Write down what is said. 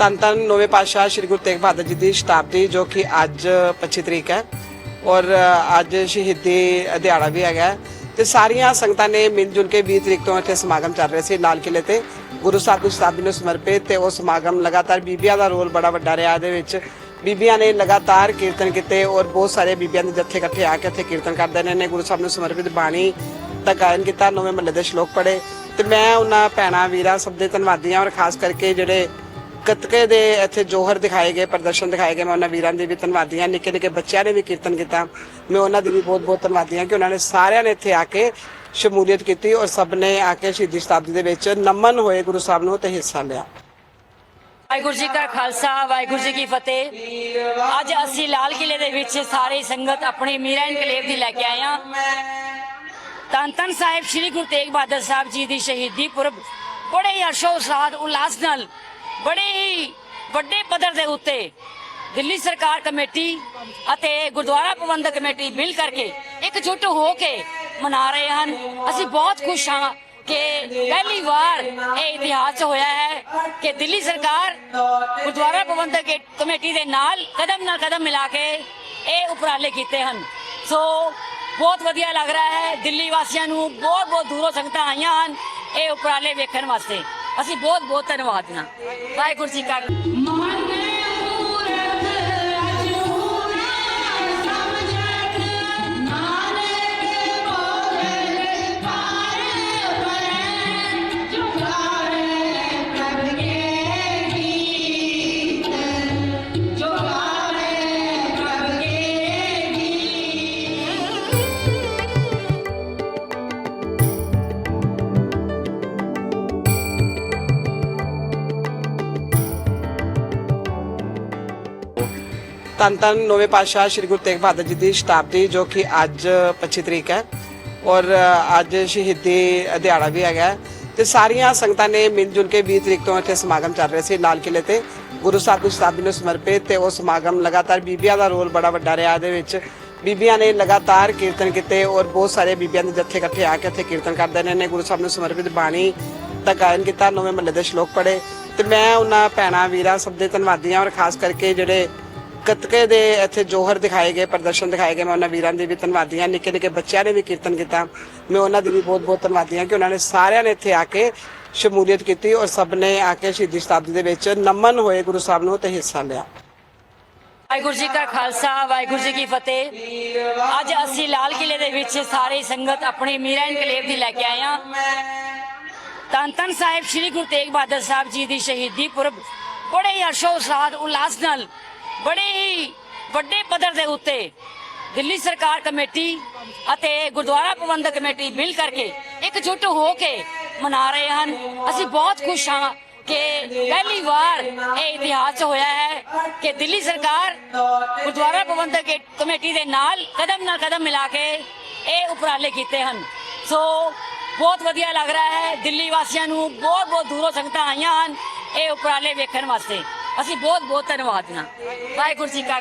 ਧੰਨ ਤਨ ਨੌਵੇਂ ਪਾਤਸ਼ਾਹ ਸ੍ਰੀ ਗੁਰੂ ਤੇਗ ਬਹਾਦਰ ਜੀ ਦੀ ਸ਼ਤਾਬਦੀ ਜੋ ਕਿ ਅੱਜ 25 ਤਰੀਕ ਹੈ। ਔਰ ਅੱਜ ਸ਼ਹੀਦੀ ਦਿਹਾੜਾ ਵੀ ਹੈਗਾ ਹੈ। ਤੇ ਸਾਰੀਆਂ ਸੰਗਤਾਂ ਨੇ ਮਿਲ ਜੁਲ ਕੇ 20 ਤਰੀਕ ਤੋਂ ਇੱਥੇ ਸਮਾਗਮ ਚੱਲ ਰਿਹਾ ਸੀ, ਲਾਲ ਕਿਲੇ ਤੇ। ਗੁਰੂ ਸਾਹਿਬ ਦੀ ਸ਼ਤਾਬਦੀ ਨੂੰ ਸਮਰਪਿਤ ਤੇ ਉਹ ਸਮਾਗਮ ਲਗਾਤਾਰ ਬੀਬੀਆਂ ਦਾ ਰੋਲ ਬੜਾ ਵੱਡਾ ਰਿਹਾ। ਇਹਦੇ ਵਿੱਚ ਬੀਬੀਆਂ ਨੇ ਲਗਾਤਾਰ ਕੀਰਤਨ ਕੀਤੇ ਔਰ ਬਹੁਤ ਸਾਰੇ ਬੀਬੀਆਂ ਦੇ ਜੱਥੇ ਇਕੱਠੇ ਆ ਕੇ ਇੱਥੇ ਕੀਰਤਨ ਕਰਦੇ ਨੇ। ਨੇ ਗੁਰੂ ਸਾਹਿਬ ਨੂੰ ਸਮਰਪਿਤ ਬਾਣੀ ਦਾ ਗਾਇਨ ਕੀਤਾ, ਨਵੇਂ ਮਹੱਲੇ ਦੇ ਸ਼ਲੋਕ ਪੜ੍ਹੇ। ਤੇ ਮੈਂ ਉਹਨਾਂ ਭੈਣਾਂ, ਵੀਰਾਂ ਸਭ ਦੇ ਧੰਨਵਾਦੀ ਹਾਂ ਔਰ ਖਾਸ ਕਰਕੇ ਜਿਹੜੇ ਗੱਤਕੇ ਦੇ ਇੱਥੇ ਜੋਹਰ ਦਿਖਾਏ ਗਏ, ਪ੍ਰਦਰਸ਼ਨ ਦਿਖਾਏ ਗਏ, ਮੈਂ ਉਹਨਾਂ ਵੀਰਾਂ ਦੇ ਵੀ ਧੰਨਵਾਦੀ ਹਾਂ, ਨਿੱਕੇ ਨਿੱਕੇ ਬੱਚਿਆਂ ਨੇ ਵੀ ਕੀਰਤਨ ਕੀਤਾ। ਮੈਂ ਉਹਨਾਂ ਦੀ ਵੀ ਬਹੁਤ ਬਹੁਤ ਧੰਨਵਾਦੀ ਹਾਂ ਕਿ ਉਹਨਾਂ ਨੇ ਸਾਰਿਆਂ ਨੇ ਇੱਥੇ ਆ ਕੇ ਸ਼ਮੂਲੀਅਤ ਕੀਤੀ ਔਰ ਸਭ ਨੇ ਆ ਕੇ ਸ਼ਹੀਦੀ ਸ਼ਤਾਬਦੀ ਦੇ ਵਿੱਚ ਨਮਨ ਹੋਏ ਗੁਰੂ ਸਾਹਿਬ ਨੂੰ ਤੇ ਹਿੱਸਾ ਲਿਆ। ਵਾਹਿਗੁਰੂ ਜੀ ਕਾ ਖਾਲਸਾ, ਵਾਹਿਗੁਰੂ ਜੀ ਕੀ ਫਤਿਹ। ਅੱਜ ਅਸੀਂ ਲਾਲ ਕਿਲੇ ਦੇ ਵਿੱਚ ਸਾਰੀ ਸੰਗਤ ਆਪਣੀ ਮੀਰਾ ਇਨਕਲੇਵ ਦੀ ਲੈ ਕੇ ਆਏ ਹਾਂ। ਧੰਨ ਸਾਹਿਬ, ਸ੍ਰੀ ਗੁਰੂ ਤੇਗ ਬਹਾਦਰ ਸਾਹਿਬ ਜੀ ਦੀ ਸ਼ਹੀਦੀ ਪੁਰਬ। ਬੜੇ ਹੀ ਹਰਸ਼ੋ ਉਲਾਸ ਨਾਲ ਬੜੇ ਹੀ ਵੱਡੇ ਪੱਧਰ ਦੇ ਉੱਤੇ ਦਿੱਲੀ ਸਰਕਾਰ ਕਮੇਟੀ ਅਤੇ ਗੁਰਦੁਆਰਾ ਪ੍ਰਬੰਧਕ ਕਮੇਟੀ ਮਿਲ ਕਰਕੇ ਇਕਜੁੱਟ ਹੋ ਕੇ ਮਨਾ ਰਹੇ ਹਨ। ਅਸੀਂ ਬਹੁਤ ਖੁਸ਼ ਹਾਂ ਕਿ ਪਹਿਲੀ ਵਾਰ ਇਹ ਇਤਿਹਾਸ ਹੋਇਆ ਹੈ ਕਿ ਦਿੱਲੀ ਸਰਕਾਰ ਗੁਰਦੁਆਰਾ ਪ੍ਰਬੰਧਕ ਕਮੇਟੀ ਦੇ ਨਾਲ ਕਦਮ ਨਾਲ ਕਦਮ ਮਿਲਾ ਕੇ ਇਹ ਉਪਰਾਲੇ ਕੀਤੇ ਹਨ। ਸੋ ਬਹੁਤ ਵਧੀਆ ਲੱਗ ਰਿਹਾ ਹੈ। ਦਿੱਲੀ ਵਾਸੀਆਂ ਨੂੰ ਬਹੁਤ ਬਹੁਤ ਦੂਰੋਂ ਸੰਗਤਾਂ ਆਈਆਂ ਹਨ ਇਹ ਉਪਰਾਲੇ ਵੇਖਣ ਵਾਸਤੇ। ਅਸੀਂ ਬਹੁਤ ਬਹੁਤ ਧੰਨਵਾਦ ਹਾਂ ਵਾਹਿਗੁਰੂ ਜੀ ਕਾ ਧੰਨ ਧੰਨ ਨੌਵੇਂ ਪਾਤਸ਼ਾਹ ਸ੍ਰੀ ਗੁਰੂ ਤੇਗ ਬਹਾਦਰ ਜੀ ਦੀ ਸ਼ਤਾਬਦੀ ਜੋ ਕਿ ਅੱਜ 25 ਤਰੀਕ ਹੈ। ਔਰ ਅੱਜ ਸ਼ਹੀਦੀ ਦਿਹਾੜਾ ਵੀ ਹੈਗਾ ਹੈ। ਤੇ ਸਾਰੀਆਂ ਸੰਗਤਾਂ ਨੇ ਮਿਲ ਜੁਲ ਕੇ 20 ਤਰੀਕ ਤੋਂ ਇੱਥੇ ਸਮਾਗਮ ਚੱਲ ਰਿਹਾ ਸੀ, ਲਾਲ ਕਿਲੇ ਤੇ। ਗੁਰੂ ਸਾਹਿਬ ਦੀ ਸ਼ਤਾਬਦੀ ਨੂੰ ਸਮਰਪਿਤ ਤੇ ਉਹ ਸਮਾਗਮ ਲਗਾਤਾਰ ਬੀਬੀਆਂ ਦਾ ਰੋਲ ਬੜਾ ਵੱਡਾ ਰਿਹਾ। ਇਹਦੇ ਵਿੱਚ ਬੀਬੀਆਂ ਨੇ ਲਗਾਤਾਰ ਕੀਰਤਨ ਕੀਤੇ ਔਰ ਬਹੁਤ ਸਾਰੇ ਬੀਬੀਆਂ ਦੇ ਜੱਥੇ ਇਕੱਠੇ ਆ ਕੇ ਇੱਥੇ ਕੀਰਤਨ ਕਰਦੇ ਨੇ। ਨੇ ਗੁਰੂ ਸਾਹਿਬ ਨੂੰ ਸਮਰਪਿਤ ਬਾਣੀ ਦਾ ਗਾਇਨ ਕੀਤਾ, ਨਵੇਂ ਮਹੱਲੇ ਦੇ ਸ਼ਲੋਕ ਪੜ੍ਹੇ। ਤੇ ਮੈਂ ਉਹਨਾਂ ਭੈਣਾਂ, ਵੀਰਾਂ ਸਭ ਦੇ ਧੰਨਵਾਦੀ ਹਾਂ ਔਰ ਖਾਸ ਕਰਕੇ ਜਿਹੜੇ ਗੱਤਕੇ ਦੇ ਇੱਥੇ ਜੋਹਰ ਦਿਖਾਏ ਗਏ, ਪ੍ਰਦਰਸ਼ਨ ਦਿਖਾਏ ਗਏ, ਮੈਂ ਉਹਨਾਂ ਵੀਰਾਂ ਦੇ ਵੀ ਧੰਨਵਾਦੀ ਨਿੱਕੇ ਨਿੱਕੇ ਬੱਚਿਆਂ ਨੇ ਵੀ ਕੀਰਤਨ ਕੀਤਾ। ਮੈਂ ਉਹਨਾਂ ਦੀ ਵੀ ਬਹੁਤ ਬਹੁਤ ਧੰਨਵਾਦੀ ਕਿ ਉਹਨਾਂ ਨੇ ਸਾਰਿਆਂ ਨੇ ਇੱਥੇ ਆ ਕੇ ਸ਼ਮੂਲੀਅਤ ਕੀਤੀ ਔਰ ਸਭ ਨੇ ਆ ਕੇ ਸ਼ਹੀਦੀ ਸ਼ਤਾਬਦੀ ਦੇ ਵਿੱਚ ਨਮਨ ਹੋਏ ਗੁਰੂ ਸਾਹਿਬ ਨੂੰ ਤੇ ਹਿੱਸਾ ਲਿਆ। ਵਾਹਿਗੁਰੂ ਜੀ ਕਾ ਖਾਲਸਾ, ਵਾਹਿਗੁਰੂ ਜੀ ਕੀ ਫਤਿਹ। ਅੱਜ ਅਸੀਂ ਲਾਲ ਕਿਲੇ ਦੇ ਵਿੱਚ ਸਾਰੀ ਸੰਗਤ ਆਪਣੀ ਮੀਰਾ ਇਨਕਲੇਵ ਦੀ ਲੈ ਕੇ ਆਏ ਹਾਂ। ਧੰਨ ਸਾਹਿਬ, ਸ੍ਰੀ ਗੁਰੂ ਤੇਗ ਬਹਾਦਰ ਸਾਹਿਬ ਜੀ ਦੀ ਸ਼ਹੀਦੀ ਪੁਰਬ। ਬੜੇ ਹੀ ਹਰਸ਼ੋ ਉਲਾਸ ਨਾਲ ਬੜੇ ਹੀ ਵੱਡੇ ਪੱਧਰ ਦੇ ਉੱਤੇ ਦਿੱਲੀ ਸਰਕਾਰ ਕਮੇਟੀ ਅਤੇ ਗੁਰਦੁਆਰਾ ਪ੍ਰਬੰਧਕ ਕਮੇਟੀ ਮਿਲ ਕਰਕੇ ਇਕਜੁੱਟ ਹੋ ਕੇ ਮਨਾ ਰਹੇ ਹਨ। ਅਸੀਂ ਬਹੁਤ ਖੁਸ਼ ਹਾਂ ਕਿ ਪਹਿਲੀ ਵਾਰ ਇਹ ਇਤਿਹਾਸ ਹੋਇਆ ਹੈ ਕਿ ਦਿੱਲੀ ਸਰਕਾਰ ਗੁਰਦੁਆਰਾ ਪ੍ਰਬੰਧਕ ਕਮੇਟੀ ਦੇ ਨਾਲ ਕਦਮ ਨਾਲ ਕਦਮ ਮਿਲਾ ਕੇ ਇਹ ਉਪਰਾਲੇ ਕੀਤੇ ਹਨ। ਸੋ ਬਹੁਤ ਵਧੀਆ ਲੱਗ ਰਿਹਾ ਹੈ। ਦਿੱਲੀ ਵਾਸੀਆਂ ਨੂੰ ਬਹੁਤ ਬਹੁਤ ਦੂਰੋਂ ਸੰਗਤਾਂ ਆਈਆਂ ਹਨ ਇਹ ਉਪਰਾਲੇ ਵੇਖਣ ਵਾਸਤੇ। ਅਸੀਂ ਬਹੁਤ ਬਹੁਤ ਧੰਨਵਾਦ ਹਾਂ ਵਾਹਿਗੁਰੂ ਜੀ ਕਾ